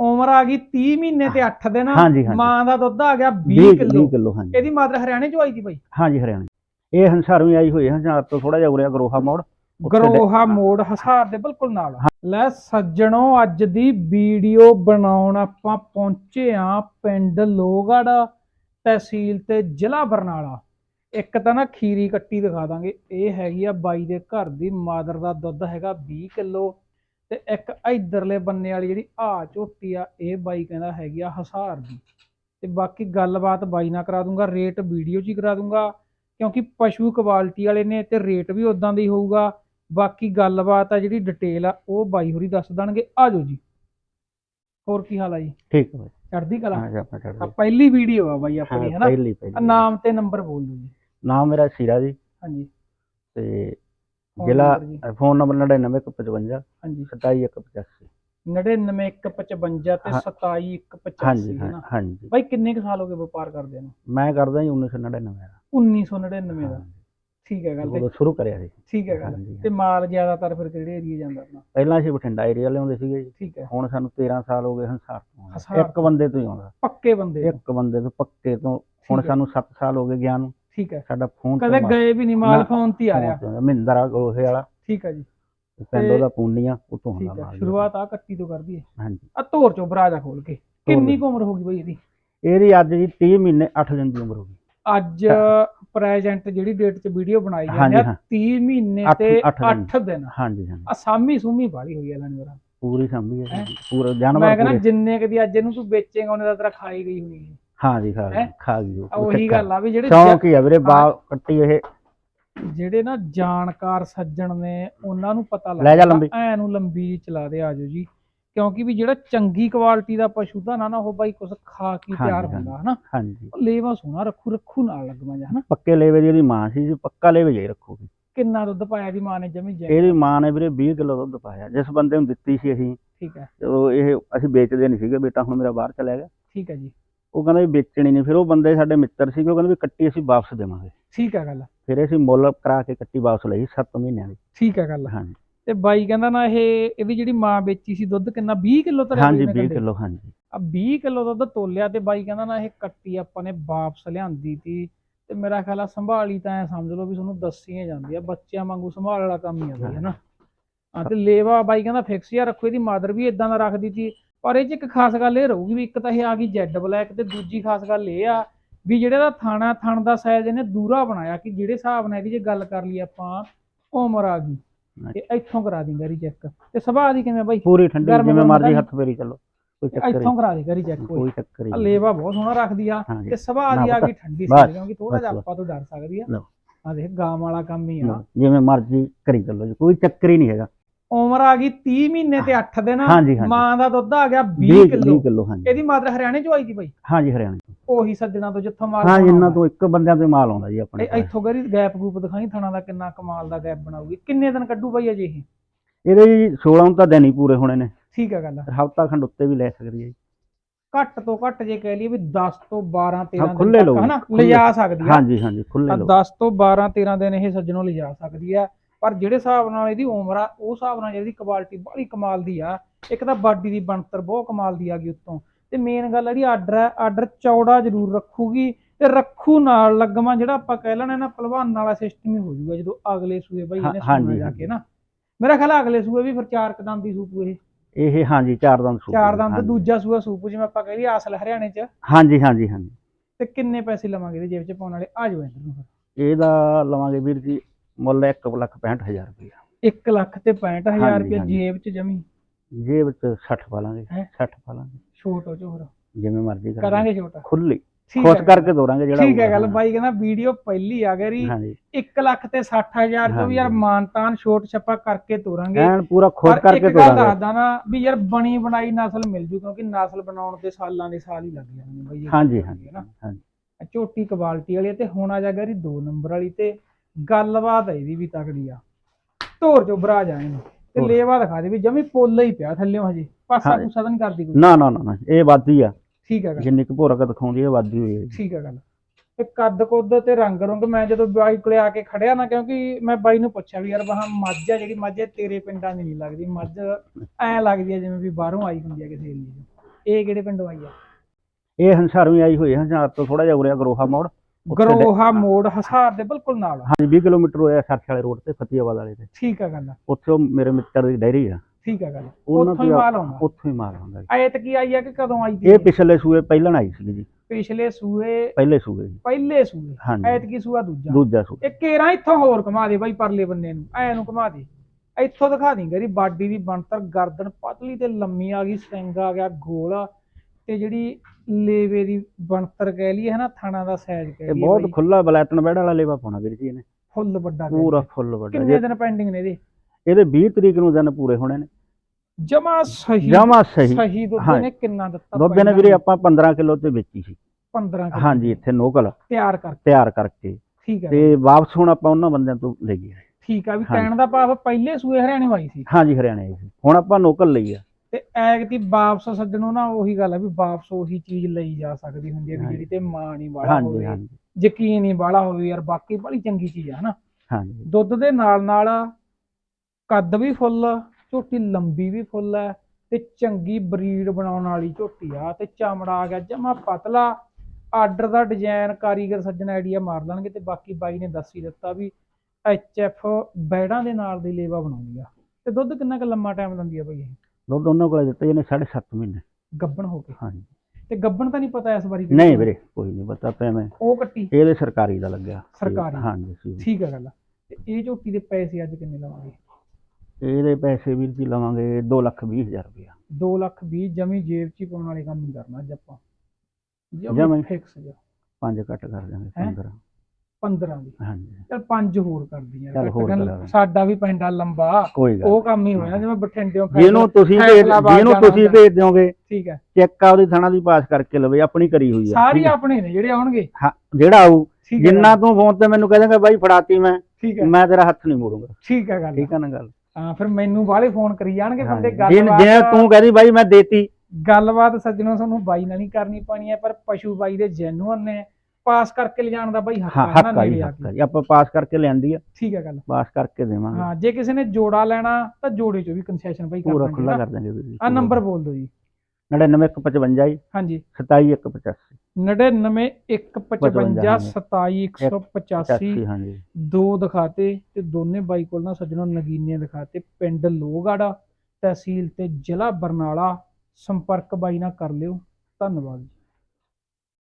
ਉਮਰ ਆ ਗਈ 30 ਮਹੀਨੇ ਤੇ 8 ਦਿਨ ਹਾਂਜੀ, ਹਾਂਜੀ। ਮਾਂ ਦਾ ਦੁੱਧ ਆ ਗਿਆ 20 20 ਕਿਲੋ। 20 ਕਿਲੋ ਹਾਂਜੀ। ਇਹਦੀ ਮਾਤਰਾ ਹਰਿਆਣੇ ਚੋਂ ਆਈ ਸੀ ਬਾਈ? ਹਾਂਜੀ ਹਰਿਆਣਾ। ਇਹ ਹੰਸਾਰੂ ਆਈ ਹੋਈ ਹੈ ਹੰਸਾਰ ਤੋਂ ਥੋੜਾ ਜਿਹਾ ਉਰਿਆ ਗਰੋਹਾ ਮੋੜ। ਉੱਥੇ ਦੇ- ਗਰੋਹਾ ਮੋੜ ਹਸਾਰ ਦੇ ਬਿਲਕੁਲ ਨਾਲ। ਆ। ਲੈ ਸੱਜਣੋ ਅੱਜ ਦੀ ਵੀਡੀਓ ਬਣਾਉਣ ਆਪਾਂ ਪਹੁੰਚੇ ਆ ਪਿੰਡ ਲੋਹਗੜ੍ਹ ਤਹਿਸੀਲ ਤੇ ਜ਼ਿਲ੍ਹਾ ਬਰਨਾਲਾ। ਇੱਕ ਤਾਂ ਨਾ ਖੀਰੀ ਕੱਟੀ ਦਿਖਾ ਦਾਂਗੇ। ਇਹ ਹੈਗੀ ਆ ਬਾਈ ਦੇ ਘਰ ਦੀ ਮਾਦਰ ਦਾ ਦੁੱਧ ਹੈਗਾ 20 ਕਿਲੋ। ਤੇ ਇੱਕ ਇਧਰਲੇ ਬੰਨੇ ਵਾਲੀ ਜਿਹੜੀ ਆ ਝੋਟੀ ਆ ਇਹ ਬਾਈ ਕਹਿੰਦਾ ਹੈਗੀ ਆ ਹਸਾਰ ਦੀ। ਤੇ ਬਾਕੀ ਗੱਲਬਾਤ ਬਾਈ ਨਾਲ ਕਰਾ ਦੂੰਗਾ ਰੇਟ ਵੀਡੀਓ 'ਚ ਹੀ ਕਰਾ ਦੂੰਗਾ ਕਿਉਂਕਿ ਪਸ਼ੂ ਕੁਆਲਿਟੀ ਵਾਲੇ ਨੇ ਤੇ ਰੇਟ ਵੀ ਉਦਾਂ ਦਾ ਹੀ ਹੋਊਗਾ। ਬਾਕੀ ਗੱਲਬਾਤ ਆ ਜਿਹੜੀ ਡਿਟੇਲ ਆ ਉਹ ਬਾਈ ਹੋਰੀ ਦੱਸ ਦੇਣਗੇ। ਆ ਜਾਓ ਜੀ। ਹੋਰ ਕੀ ਹਾਲ ਆ ਜੀ? ਠੀਕ ਹੈ ਬਾਈ। ਚੜ੍ਹਦੀ ਕਲਾ? ਹਾਂ ਜੀ ਆਪਾਂ ਚੜ੍ਹ ਆ। ਪਹਿਲੀ ਵੀਡੀਓ ਆ ਬਾਈ ਆਪਣੀ ਹੈ ਨਾ? ਪਹਿਲੀ ਪਹਿਲੀ। ਨਾਮ ਤੇ ਨੰਬਰ ਬੋਲ ਦਿਓ ਜੀ। ਨਾਮ ਮੇਰਾ ਸੀਰਾ ਜੀ। ਹਾਂਜੀ। ਤੇ ਜ਼ਿਲ੍ਹਾ। ਫੋਨ ਨੰਬਰ 99155 ਹਾਂਜੀ। 27185 99155 ਤੇ ਹਾਂ। 27185 ਹਾਂਜੀ ਹਾਂਜੀ। ਬਾਈ ਕਿੰਨੇ ਕੁ ਸਾਲ ਹੋ ਗਏ ਵਪਾਰ ਕਰਦੇ ਨੂੰ? ਮੈਂ ਕਰਦਾ ਜੀ 1999 ਦਾ। 1999 ਦਾ। ਠੀਕ ਹੈ ਗੱਲ ਤੇ। ਸ਼ੁਰੂ ਕਰਿਆ ਸੀ। ਠੀਕ ਹੈ ਗੱਲ। ਤੇ ਮਾਲ ਜ਼ਿਆਦਾਤਰ ਫਿਰ ਕਿਹੜੇ ਏਰੀਆ ਜਾਂਦਾ ਆਪਣਾ? ਪਹਿਲਾਂ ਅਸੀਂ ਬਠਿੰਡਾ ਏਰੀਆ ਲਿਆਉਂਦੇ ਸੀਗੇ ਜੀ। ਠੀਕ ਹੈ। ਹੁਣ ਸਾਨੂੰ 13 ਸਾਲ ਹੋ ਗਏ ਹੰਸਾਰ ਤੋਂ ਇੱਕ ਬੰਦੇ ਤੋਂ ਹੀ ਆਉਂਦਾ। ਪੱਕੇ ਬੰਦੇ ਇੱਕ ਬੰਦੇ ਤੋਂ ਪੱਕੇ ਤੋਂ। ਹੁਣ। ਸਾਨੂੰ 7 ਸਾਲ ਹੋ ਗਏ ਗਿਆ ਨੂੰ। ਠੀਕ ਹੈ। ਸਾਡਾ ਫੋਨ ਕਦੇ ਗਏ ਵੀ ਨਹੀਂ ਮਾਲ ਫੋਨ ਤੇ ਆ ਰਿਹਾ। ਮਹਿੰਦਰਾ ਗੋਹੇ ਵਾਲਾ। ਠੀਕ ਹੈ ਜੀ। ਪਿੰਡ ਉਹਦਾ ਪੂਨੀਆ ਉਤੋਂ ਹੁੰਦਾ ਮਾਲ। ਸ਼ੁਰੂਆਤ ਆ ਕੱਟੀ ਤੋਂ ਕਰਦੀ ਹੈ। ਹਾਂਜੀ। ਆ ਧੋਰ ਚੋਂ ਬਰਾਜਾ ਖੋਲ ਕੇ। ਕਿੰਨੀ ਕੁ ਉਮਰ ਹੋ ਗਈ ਬਈ ਇਹਦੀ? ਇਹਦੀ ਅੱਜ ਜੀ 30 ਮਹੀਨੇ 8 ਦਿਨ ਦੀ ਉਮਰ ਹੋ ਗਈ। ਅੱਜ ਪ੍ਰੈਜ਼ੈਂਟ ਜਿਹੜੀ ਡੇਟ 'ਚ ਵੀਡੀਓ ਬਣਾਈ ਜਾਂਦੀ ਆ ਹਾਂ। 30 ਮਹੀਨੇ ਤੇ ਅੱਠ ਦਿਨ। 8 ਦਿਨ। ਹਾਂਜੀ ਹਾਂਜੀ। ਆ ਸਾਮੀ ਸੂਮੀ ਬਾਲੀ ਹੋਈ ਆ ਲੈਣੀ ਮੇਰਾ ਪੂਰੀ ਸੰਭੀ ਹੈ? ਪੂਰਾ ਜਾਨਵਰ ਮੈਂ ਕਹਿੰਦਾ ਜਿੰਨੇ ਕਦੀ ਅੱਜ ਇਹਨੂੰ ਤੂੰ ਵੇਚੇਗਾ ਉਹਨੇ ਦਾ ਤੇਰਾ ਖਾਈ ਗਈ ਹੋਣੀ ਹੈ। ਹਾਂ ਜੀ ਖਾ ਗਈ ਹੈਂ? ਖਾ ਗਈ ਉਹ ਉਹੀ ਗੱਲ ਆ ਵੀ ਜਿਹੜੇ ਸ਼ੌਂਕ ਹੀ ਆ ਵੀਰੇ ਬਾ ਕੱਟੀ ਇਹ। ਜਿਹੜੇ ਨਾ ਜਾਣਕਾਰ ਸੱਜਣ ਨੇ ਉਹਨਾਂ ਨੂੰ ਪਤਾ ਲੈ ਜਾ ਲੱਗਦਾ ਲੰਬੀ। ਐ ਨੂੰ ਲੰਬੀ ਚਲਾ ਦੇ ਆਜੋ ਜੀ। ਕਿਉਂਕਿ ਵੀ ਜਿਹੜਾ ਚੰਗੀ ਕੁਆਲਿਟੀ ਦਾ ਪਸ਼ੂ ਦਾ ਨਾ ਨਾ ਉਹ ਬਾਈ ਕੁਛ ਖਾ ਕੇ ਹਾਂਜੀ, ਤਿਆਰ। ਹੁੰਦਾ ਹਨਾ? ਹਾਂਜੀ। ਉਹ ਲੇਵਾ ਸੋਹਣਾ ਰੱਖੂ ਰੱਖੂ ਨਾਲ ਲੱਗਵਾ ਜਾ ਹਨਾ? ਪੱਕੇ ਲੇਵੇ ਦੀ ਇਹਦੀ ਮਾਂ ਸੀ ਜੀ ਪੱਕਾ ਲੇਵੇ ਜਾਈ ਰੱਖੂਗੀ। ਕਿੰਨਾ ਦੁੱਧ ਪਾਇਆ ਦੀ ਮਾਂ ਨੇ ਜਮੀ ਜੈ ਇਹਦੀ ਮਾਂ ਨੇ ਵੀਰੇ 20 ਕਿਲੋ ਦੁੱਧ ਪਾਇਆ। ਜਿਸ ਬੰਦੇ ਨੂੰ ਦਿੱਤੀ ਸੀ ਅਸੀਂ ਠੀਕ ਹੈ। ਜਦੋਂ ਇਹ ਅਸੀਂ ਵੇਚਦੇ ਨਹੀਂ ਸੀਗੇ ਬੇਟਾ ਹੁਣ ਮੇਰਾ ਬਾਹਰ ਚਲਾ ਗਿਆ। ਠੀਕ ਹੈ ਜੀ। ਉਹ ਕਹਿੰਦਾ ਵੀ ਵੇਚਣੀ ਨਹੀਂ ਫਿਰ ਉਹ ਬੰਦੇ ਸਾਡੇ ਮਿੱਤਰ ਸੀਗੇ ਉਹ ਕਹਿੰਦੇ ਵੀ ਕੱਟੀ ਅਸੀਂ ਵਾਪਸ ਦੇਵਾਂਗੇ। ਠੀਕ ਹੈ ਗੱਲ। ਫਿਰ ਅਸੀਂ ਮੁੱਲ ਕਰਾ ਕੇ ਕੱਟੀ ਵਾਪਸ ਲਈ 7 ਮਹੀਨਿਆਂ ਦੀ। ਠੀਕ ਹੈ ਗੱਲ। ਹਾਂਜੀ। ਤੇ ਬਾਈ ਕਹਿੰਦਾ ਨਾ ਇਹ ਇਹਦੀ ਜਿਹੜੀ ਮਾਂ ਵੇਚੀ ਸੀ ਦੁੱਧ ਕਿੰਨਾ 20 ਕਿਲੋ ਤੱਕ ਹਾਂਜੀ 20 ਕਿਲੋ ਹਾਂਜੀ। ਆ 20 ਕਿਲੋ ਦੁੱਧ ਤੋਲਿਆ ਤੇ ਬਾਈ ਕਹਿੰਦਾ ਨਾ ਇਹ ਕੱਟੀ ਆਪਾਂ ਨੇ ਵਾਪਸ ਲਿਆਂਦੀ ਤੀ। ਤੇ ਮੇਰਾ ਖਿਆਲ ਆ ਸੰਭਾਲੀ ਤਾਂ ਐ ਸਮਝ ਲਓ ਵੀ ਤੁਹਾਨੂੰ ਦੱਸੀ ਹੀ ਜਾਂਦੀ ਆ ਬੱਚਿਆਂ ਵਾਂਗੂ ਸੰਭਾਲ ਵਾਲਾ ਕੰਮ ਹੀ ਆ ਬਈ ਹਨਾ। ਆ ਤੇ ਲੇਵਾ ਬਾਈ ਕਹਿੰਦਾ ਫਿਕਸ ਜਿਹਾ ਰੱਖੋ ਇਹਦੀ ਮਾਦਰ ਵੀ ਇਦਾਂ ਦਾ ਰੱਖਦੀ ਸੀ ਪਰ ਇਹ ਚ ਇੱਕ ਖਾਸ ਗੱਲ ਇਹ ਰਹੂਗੀ ਵੀ ਇੱਕ ਤਾਂ ਇਹ ਆ ਗਈ ਜੈਡ ਬਲੈਕ ਤੇ ਦੂਜੀ ਖਾਸ ਗੱਲ ਇਹ ਆ ਵੀ ਜਿਹੜੇ ਦਾ ਥਾਣਾ ਥਣ ਦਾ ਸਾਈਜ਼ ਇਹਨੇ ਦੂਰਾ ਬਣਾਇਆ ਕਿ ਜਿਹੜੇ ਹਿਸਾਬ ਨਾਲ ਇਹਦੀ ਜੇ ਗੱਲ ਕਰ ਲਈ ਆਪਾਂ ਉਮਰ ਆ ਗਈ। ਤੇ ਇੱਥੋਂ ਕਰਾ ਦੀ ਗਰੀ ਚੈੱਕ ਤੇ ਸੁਭਾਅ ਦੀ ਕਿਵੇਂ ਬਾਈ? ਪੂਰੀ ਠੰਡੀ ਜਿਵੇਂ ਮਰਜ਼ੀ ਹੱਥ ਫੇਰੀ ਚੱਲੋ ਕੋਈ ਚੱਕਰ ਇੱਥੋਂ ਕਰਾ ਦੇ ਗਰੀ ਚੈੱਕ ਕੋਈ। ਚੱਕਰ ਨਹੀਂ। ਲੇਵਾ ਬਹੁਤ ਸੋਹਣਾ ਰੱਖਦੀ ਆ ਤੇ ਸੁਭਾਅ ਦੀ ਆ ਗਈ ਠੰਡੀ ਸੀ ਕਿਉਂਕਿ ਥੋੜਾ ਜਿਹਾ ਆਪਾਂ ਤੋਂ ਡਰ ਸਕਦੀ ਆ। ਆ ਦੇਖ ਗਾਂ ਵਾਲਾ ਕੰਮ ਹੀ ਆ। ਜਿਵੇਂ ਮਰਜ਼ੀ ਕਰੀ ਚੱਲੋ ਕੋਈ ਚੱਕਰ ਹੀ ਨਹੀਂ ਹੈਗਾ। ਉਮਰ ਆ ਗਈ 30 ਮਹੀਨੇ ਤੇ 8 ਦਿਨ ਹਾਂਜੀ, ਹਾਂਜੀ। ਮਾਂ ਦਾ ਦੁੱਧ ਆ ਗਿਆ 20 20 ਕਿਲੋ। ਹਾਂਜੀ। ਇਹਦੀ ਮਾਤਰ ਹਰਿਆਣੇ ਚੋਂ ਆਈ ਸੀ ਬਾਈ? ਹਾਂਜੀ ਹਰਿਆਣਾ ਤੋਂ। ਉਹੀ ਸੱਜਣਾ ਤੋਂ ਜਿੱਥੋਂ ਮਾਲ ਹਾਂ ਇਹਨਾਂ। ਤੋਂ ਇੱਕ ਬੰਦਿਆਂ ਤੇ ਮਾਲ ਆਉਂਦਾ ਜੀ ਆਪਣੇ ਇਹ ਕੋਲ। ਇੱਥੋਂ ਗਰੀ ਗੈਪ ਗੂਪ ਦਿਖਾਈ ਥਣਾ ਦਾ ਕਿੰਨਾ ਕਮਾਲ ਦਾ ਗੈਪ ਬਣਾਉਗੀ ਕਿੰਨੇ ਦਿਨ ਕੱਢੂ ਬਾਈ ਅਜੇ ਇਹ? ਇਹਦੇ ਜੀ 16 ਨੂੰ ਤਾਂ ਦਿਨ ਹੀ ਪੂਰੇ ਹੋਣੇ ਨੇ। ਠੀਕ ਹੈ ਗੱਲ ਹਫਤਾ ਖੰਡ ਉੱਤੇ ਵੀ ਲੈ ਸਕਦੀ ਹੈ ਜੀ। ਘੱਟ ਤੋਂ ਘੱਟ ਜੇ ਕਹਿ ਲਈਏ ਵੀ 10 ਤੋਂ 12 13 ਹਾਂ, ਦਿਨ ਖੁੱਲੇ ਤੱਕ ਹਨਾ ਖੁੱਲੇ। ਲਿਜਾ ਸਕਦੀ ਆ। ਹਾਂਜੀ ਹਾਂਜੀ ਖੁੱਲੇ ਆ ਲੋ 10 ਤੋਂ 12 13 ਦਿਨ ਇਹ ਸੱਜਣੋਂ ਲਿਜਾ ਸਕਦੀ ਆ। ਪਰ ਜਿਹੜੇ ਹਿਸਾਬ ਨਾਲ ਇਹਦੀ ਉਮਰ ਆ ਉਹ ਹਿਸਾਬ ਨਾਲ ਇਹਦੀ ਕੁਆਲਿਟੀ ਬੜੀ ਕਮਾਲ ਦੀ ਆ। ਇੱਕ ਤਾਂ ਬਾਡੀ ਦੀ ਬਣਤਰ ਬਹੁਤ ਕਮਾਲ ਦੀ ਆ ਗਈ ਉੱਤੋਂ। ਤੇ ਮੇਨ ਗੱਲ ਆ ਜਿਹੜੀ ਆਰਡਰ ਹੈ ਆਰਡਰ ਚੌੜਾ ਜ਼ਰੂਰ ਰੱਖੂਗੀ ਤੇ ਰੱਖੂ ਨਾਲ ਲੱਗਮਾ ਜਿਹੜਾ ਆਪਾਂ ਕਹਿ ਲੈਣਾ ਨਾ ਪਹਿਲਵਾਨ ਵਾਲਾ ਸਿਸਟਮ ਹੀ ਹੋ ਜਾਊਗਾ ਜਦੋਂ ਅਗਲੇ ਸੂਏ ਬਾਈ ਇਹਨੇ ਹਾਂਜੀ, ਜਾ ਕੇ ਨਾ। ਮੇਰਾ ਖਿਆਲ ਅਗਲੇ ਸੂਏ ਵੀ ਫਿਰ ਚਾਰ ਕਦਮ ਦੀ ਸੂਪੂ ਇਹ। ਇਹ ਹਾਂਜੀ ਚਾਰ ਦੰਦ ਸੂਪ ਚਾਰ ਦੰਦ। ਦੂਜਾ ਸੂਆ ਸੂਪੂ ਜਿਵੇਂ ਆਪਾਂ ਕਹਿ ਲਈਏ ਅਸਲ ਹਰਿਆਣੇ 'ਚ। ਹਾਂਜੀ ਹਾਂਜੀ ਹਾਂਜੀ। ਤੇ ਕਿੰਨੇ ਪੈਸੇ ਲਵਾਂਗੇ ਇਹਦੇ ਜੇਬ 'ਚ ਪਾਉਣ ਵਾਲੇ? ਆ ਜਾਓ ਇੱਧਰ ਨੂੰ ਫਿਰ। ਇਹਦਾ ਲਵਾਂਗੇ ਵੀਰ ਜੀ ਮੁੱਲ 1 ਲੱਖ 65000 ਰੁਪਏ 1 ਲੱਖ ਤੇ 65000 ਹਾਂਜੀ, ਰੁਪਏ ਹਾਂਜੀ। ਜੇਬ 'ਚ ਜਮੀ? ਜੇਬ ਚ 60 ਪਾ ਲਾਂਗੇ ਹੈਂ? 60 ਪਾ ਲਾਂਗੇ ਛੋਟ ਹੋ ਹੋਰ। ਜਿਵੇਂ ਮਰਜ਼ੀ ਕਰਾਂਗੇ। ਕਰਾਂਗੇ ਛੋਟਾ। ਖੁੱਲੀ ਠੀਕ ਖੁਸ਼ ਕਰਕੇ ਦੋਰਾਂਗੇ ਜਿਹੜਾ ਠੀਕ ਹੈ ਹੋਊਗਾ, ਗੱਲ ਹਾਂ। ਬਾਈ ਕਹਿੰਦਾ ਵੀਡੀਓ ਪਹਿਲੀ ਆ ਗਈ ਹਾਂਜੀ। 1 ਲੱਖ ਤੇ 60000 ਤੋਂ ਵੀ ਯਾਰ ਹਾਂਜੀ। ਮਾਨਤਾਨ ਛੋਟ ਛੱਪਾ ਕਰਕੇ ਤੋਰਾਂਗੇ। ਐਨ ਪੂਰਾ ਖੁਸ਼ ਪਰ ਕਰਕੇ ਇੱਕ ਗੱਲ ਦੋਰਾਂਗੇ ਦੱਸਦਾ ਨਾ ਵੀ ਯਾਰ ਬਣੀ ਬਣਾਈ ਨਸਲ ਮਿਲ ਜੂ ਕਿਉਂਕਿ ਨਸਲ ਬਣਾਉਣ ਤੇ ਸਾਲਾਂ ਦੇ ਸਾਲ ਹੀ ਲੱਗ ਜਾਂਦੇ ਨੇ ਬਾਈ। ਇਹ ਹਾਂਜੀ ਗੱਲ ਹਾਂਜੀ ਹੈ ਨਾ। ਹਾਂਜੀ। ਝੋਟੀ ਕੁਆਲਿਟੀ ਵਾਲੀ ਹੈ ਤੇ ਹੁਣ ਆ ਜਾ ਗਰੀ 2 ਨੰਬਰ ਵਾਲੀ ਤੇ ਗੱਲਬਾਤ ਹੈ ਇਹਦੀ ਵੀ ਤਕੜੀ ਆ। ਧੋਰ ਚੋਂ ਬਰਾ ਜਾ ਇਹਨੂੰ ਤੇ ਹੋਰ। ਲੇਵਾ ਦਿਖਾ ਦੇ ਵੀ ਜਮੀ ਪੋਲਾ ਹੀ ਪਿਆ ਥੱਲੇੋਂ ਹਜੇ। ਪਾਸਾ ਤਾਂ ਨਹੀਂ ਕਰਦੀ ਕੋਈ। ਨਾ ਨਾ ਨਾ ਨਾ ਇਹ ਵਾਦੀ ਆ। ਠੀਕ ਹੈ ਗੱਲ। ਜਿੰਨੀ ਕੁ ਭੋਰਾ ਕ ਦਿਖਾਉਂਦੀ ਹੈ ਵਾਦੀ ਹੋਈ ਹੈ। ਠੀਕ ਹੈ ਗੱਲ। ਤੇ ਕੱਦ ਕੁੱਦ ਤੇ ਰੰਗ ਰੁੰਗ ਮੈਂ ਜਦੋਂ ਬਾਈ ਕੋਲੇ ਆ ਕੇ ਖੜਿਆ ਨਾ ਕਿਉਂਕਿ ਮੈਂ ਬਾਈ ਨੂੰ ਪੁੱਛਿਆ ਵੀ ਯਾਰ ਬਾਹਾਂ ਮੱਝ ਆ ਜਿਹੜੀ ਮੱਝ ਹੈ ਤੇਰੇ ਪਿੰਡਾਂ ਦੀ ਨਹੀਂ ਲੱਗਦੀ। ਮੱਝ ਐ ਲੱਗਦੀ ਹੈ ਜਿਵੇਂ ਵੀ ਬਾਹਰੋਂ ਆਈ ਹੁੰਦੀ ਹੈ ਕਿਸੇ ਏਰੀਏ 'ਚ ਇਹ ਕਿਹੜੇ ਪਿੰਡੋਂ ਆਈ ਆ? ਇਹ ਹੰਸਾਰੋਂ ਆਈ ਹੋਈ ਹੈ ਹੰਸਾਰ ਤੋਂ ਥੋੜਾ ਜਿਹਾ ਉਰਿਆ ਗਰੋਹਾ ਮੋੜ। ਗਰੋਹਾ ਮੋੜ ਹਸਾਰ ਦੇ ਬਿਲਕੁਲ ਨਾਲ। ਹਾਂਜੀ 20 ਕਿਲੋਮੀਟਰ ਹੋਇਆ ਸਰਚ ਵਾਲੇ ਰੋਡ ਤੇ ਫਤਿਆਬਾਦ ਵਾਲੇ ਤੇ। ਠੀਕ ਆ ਗੱਲ ਉੱਥੇ ਉਹ ਮੇਰੇ ਮਿੱਤਰ ਦੀ ਡੈਰੀ ਆ। ਠੀਕ ਆ ਗੱਲ ਉੱਥੋਂ ਹੀ ਮਾਲ ਆਉਂਦਾ। ਉੱਥੋਂ ਹੀ ਮਾਲ ਆਉਂਦਾ ਐਤ ਕੀ ਆਈ ਆ ਕਿ ਕਦੋਂ ਆਈ ਸੀ? ਇਹ ਪਿਛਲੇ ਸੂਏ ਪਹਿਲਾਂ ਆਈ ਸੀ ਜੀ। ਪਿਛਲੇ ਸੂਏ ਪਹਿਲੇ ਸੂਏ ਜੀ। ਪਹਿਲੇ ਸੂਏ। ਐਤ ਕੀ ਸੂਆ? ਦੂਜਾ। ਦੂਜਾ ਸੂਆ। ਇਹ ਕੇਰਾਂ ਇੱਥੋਂ ਹੋਰ ਘੁਮਾ ਦੇ ਬਾਈ ਪਰਲੇ ਬੰਨੇ ਨੂੰ। ਐ ਨੂੰ ਘੁਮਾ ਦੇ। ਇੱਥੋਂ ਦਿਖਾ ਦੀ ਗਰੀ ਬਾਡੀ ਦੀ ਬਣਤਰ ਗਰਦਨ ਪਤਲੀ ਤੇ ਲੰਮੀ ਆ ਗਈ। ਸਿੰਗ ਆ ਗਿਆ ਗੋਲ। ਤੇ ਜਿਹੜੀ ਲੇਵੇ ਦੀ ਬਣਤਰ ਕਹਿ ਲਈਏ ਹਨਾ ਥਾਣਾ ਦਾ ਸਾਈਜ਼ ਕਹਿ ਇਹ ਲਈਏ ਬਹੁਤ ਖੁੱਲਾ ਬਲੈਤਨ ਬੈੜ ਵਾਲਾ ਲੇਵਾ ਪਾਉਣਾ ਵੀਰ ਜੀ ਇਹਨੇ। ਫੁੱਲ ਵੱਡਾ ਕਹਿ ਪੂਰਾ। ਫੁੱਲ ਵੱਡਾ। ਕਿੰਨੇ ਦਿਨ ਪੈਂਡਿੰਗ ਨੇ ਇਹਦੇ? ਇਹਦੇ 20 ਤਰੀਕ ਨੂੰ ਦਿਨ ਪੂਰੇ ਹੋਣੇ ਨੇ। ਜਮਾ ਸਹੀ। ਜਮਾ ਸਹੀ। ਸਹੀ ਦੁੱਧ। ਨੇ ਕਿੰਨਾ ਦਿੱਤਾ ਦੁੱਧ ਨੇ ਵੀਰੇ ਆਪਾਂ 15 ਕਿਲੋ ਤੇ ਵੇਚੀ ਸੀ। 15 ਕਿਲੋ। ਹਾਂਜੀ ਇੱਥੇ ਨੋਕਲ ਤਿਆਰ ਕਰਕੇ। ਤਿਆਰ ਕਰਕੇ। ਠੀਕ ਹੈ ਤੇ ਵਾਪਸ ਹੁਣ ਆਪਾਂ ਉਹਨਾਂ ਬੰਦਿਆਂ ਤੋਂ ਲੈ ਗਏ। ਠੀਕ ਆ ਵੀ। ਕਹਿਣ ਦਾ ਭਾਵ ਪਹਿਲੇ ਸੂਏ ਹਰਿਆਣੇ ਵਾਈ ਸੀ। ਹਾਂਜੀ ਹਰਿਆਣੇ ਸੀ। ਹੁਣ ਆਪਾਂ ਨੋਕਲ ਲਈ ਆ। ਤੇ ਐਗ ਦੀ ਵਾਪਸ ਸੱਜਣੋ ਨਾ ਉਹੀ ਗੱਲ ਆ ਵੀ ਵਾਪਸ ਉਹੀ ਚੀਜ਼ ਲਈ ਜਾ ਸਕਦੀ ਹੁੰਦੀ ਹੈ ਵੀ। ਜਿਹੜੀ ਤੇ ਮਾਂ ਨਹੀਂ ਵਾਲਾ ਹਾਂਜੀ ਹੋਵੇ ਹਾਂਜੀ। ਯਕੀਨ ਨਹੀਂ ਵਾਲਾ ਹੋਵੇ ਯਾਰ ਬਾਕੀ ਬੜੀ ਚੰਗੀ ਚੀਜ਼ ਆ ਹਨਾ। ਹਾਂਜੀ। ਦੁੱਧ ਦੇ ਨਾਲ ਨਾਲ ਕੱਦ ਵੀ ਫੁੱਲ ਝੋਟੀ ਲੰਬੀ ਵੀ ਫੁੱਲ ਹੈ ਤੇ ਚੰਗੀ ਬਰੀਡ ਬਣਾਉਣ ਵਾਲੀ ਝੋਟੀ ਆ ਤੇ ਚਮੜਾ ਆ ਗਿਆ ਜਮਾ ਪਤਲਾ। ਆਰਡਰ ਦਾ ਡਿਜ਼ਾਈਨ ਕਾਰੀਗਰ ਸੱਜਣ ਆਈਡੀਆ ਮਾਰ ਲੈਣਗੇ ਤੇ ਬਾਕੀ ਬਾਈ ਨੇ ਦੱਸ ਹੀ ਦਿੱਤਾ ਵੀ ਐਚ ਐਫ ਬੈੜਾਂ ਦੇ ਨਾਲ ਦੀ ਲੇਵਾ ਬਣਾਉਂਦੀ ਆ। ਤੇ ਦੁੱਧ ਕਿੰਨਾ ਕੁ ਲੰਮਾ ਟਾਈਮ ਦਿੰਦੀ ਆ ਬਈ ਇਹ? ਦੁੱਧ ਉਹਨਾਂ ਕੋਲ ਦਿੱਤੇ ਇਹਨੇ 7.5 ਮਹੀਨੇ। ਗੱਬਣ ਹੋ ਕੇ ਹਾਂਜੀ। ਤੇ ਗੱਬਣ ਤਾਂ ਨਹੀਂ ਪਤਾ ਇਸ ਵਾਰੀ ਨਹੀਂ ਵੀਰੇ ਕੋਈ ਨਹੀਂ ਪਤਾ ਪਿਆ ਮੈਂ ਉਹ ਕੱਟੀ? ਇਹਦੇ ਸਰਕਾਰੀ ਦਾ ਲੱਗਿਆ। ਸਰਕਾਰੀ। ਹਾਂਜੀ ਸੀ। ਠੀਕ ਹੈ ਗੱਲ ਤੇ ਇਹ ਝੋਟੀ ਦੇ ਪੈਸੇ ਅੱਜ ਕਿੰਨੇ ਲਵਾਂਗੇ? ਇਹਦੇ ਪੈਸੇ ਵੀਰ ਜੀ ਲਵਾਂਗੇ 2 ਲੱਖ 20 ਹਜ਼ਾਰ ਰੁਪਇਆ। 2 ਲੱਖ 20 ਜਮੀ ਜੇਬ 'ਚ ਪਾਉਣ ਵਾਲੇ ਕੰਮ ਹੀ ਕਰਨਾ ਅੱਜ ਆਪਾਂ। ਜਮੀ। ਫਿਕਸ ਜਾ ਪੰਜ ਘੱਟ ਕਰ ਦਿਆਂਗੇ ਹੈਂ? 15 15 ਦੀ। ਹਾਂਜੀ। ਚਲ ਪੰਜ ਹੋਰ ਕਰਦੀ ਯਾਰ ਚੱਲ ਘੱਟ ਹੋਰ ਗੱਲ, ਕਰਾ ਦੇ। ਸਾਡਾ ਵੀ ਪੈਂਡਾ ਲੰਬਾ। ਕੋਈ ਗੱਲ ਉਹ ਕੰਮ ਹੀ ਹੋਇਆ ਜਿਵੇਂ ਬਠਿੰਡਿਓਂ ਜਿਹਨੂੰ ਤੁਸੀਂ ਭੇਜ ਫੈਸਲਾਬਾਦ ਜਿਹਨੂੰ ਜਾਣਾ ਤੁਸੀਂ ਹੁੰਦਾ। ਭੇਜ ਦਿਓਗੇ ਠੀਕ ਹੈ। ਚੈੱਕ ਆ ਉਹਦੀ ਥਾਣਾ ਦੀ ਪਾਸ ਕਰਕੇ ਲਵੇ ਆਪਣੀ ਕਰੀ ਹੋਈ ਆ। ਸਾਰੇ ਠੀਕ? ਆਪਣੇ ਨੇ ਜਿਹੜੇ ਆਉਣਗੇ। ਹਾਂ, ਜਿਹੜਾ ਆਊ। ਠੀਕ ਹੈ ਜਿੰਨਾ ਤੂੰ ਫੋਨ ਤੇ ਮੈਨੂੰ ਕਹੇਂਗਾ ਬਾਈ ਫੜਾਤੀ ਮੈਂ। ਠੀਕ ਹੈ। ਮੈਂ ਤੇਰਾ ਹੱਥ ਨਹੀਂ ਮੋੜੂੰਗਾ। ਠੀਕ ਹੈ ਗੱਲ। ਠੀਕ ਹੈ ਨਾ ਗੱਲ? ਹਾਂ ਫਿਰ ਮੈਨੂੰ ਵਾਲੇ ਫੋਨ ਕਰੀ ਜਾਣਗੇ ਬੰਦੇ ਹਾਂਜੀ। ਜੇ ਜੇ ਗੱਲਬਾਤ ਤੂੰ ਕਹਦੀ ਬਾਈ ਮੈਂ ਦੇਤੀ। ਗੱਲਬਾਤ ਸੱਜਣੋਂ ਤੁਹਾਨੂੰ ਬਾਈ ਨਾਲ ਨਹੀਂ ਕਰਨੀ ਪੈਣੀ ਹੈ ਪਰ ਪਸ਼ੂ ਬਾਈ ਦੇ ਜੈਨੂਅਨ ਨੇ। ਪਾਸ ਕਰਕੇ ਲਿਜਾਣ ਦਾ ਬਾਈ ਹੱਕ ਹਾਂ ਹੱਕ ਨਾ ਆ ਜੀ ਹੱਕ। ਆ ਜੀ। ਆਪਾਂ ਪਾਸ ਕਰਕੇ ਲਿਆਂਦੀ ਆ। ਠੀਕ ਹੈ ਗੱਲ। ਪਾਸ ਕਰਕੇ ਦੇਵਾਂਗੇ। ਹਾਂ ਜੇ ਕਿਸੇ ਨੇ ਜੋੜਾ ਲੈਣਾ ਤਾਂ ਜੋੜੇ ਚੋਂ ਵੀ ਕਨਸੈਸ਼ਨ ਬਾਈ ਕਰ ਪੂਰਾ ਖੁੱਲਾ। ਕਰ ਦਾਂਗੇ ਵੀਰ ਜੀ ਆ ਨੰਬਰ ਬੋਲ ਦਿਓ ਜੀ। 99155 ਜੀ। ਹਾਂਜੀ। 27185 99 155 27 185 85 ਹਾਂਜੀ। ਦੋ ਦਿਖਾਤੇ ਤੇ ਦੋਨੇ ਬਾਈ ਕੋਲ ਨਾ ਸੱਜਣੋਂ ਨਗੀਨੇ ਦਿਖਾਤੇ। ਪਿੰਡ ਲੋਹਗੜ੍ਹ ਤਹਿਸੀਲ ਤੇ ਜ਼ਿਲ੍ਹਾ ਬਰਨਾਲਾ। ਸੰਪਰਕ ਬਾਈ ਨਾਲ ਕਰ ਲਿਓ। ਧੰਨਵਾਦ ਜੀ।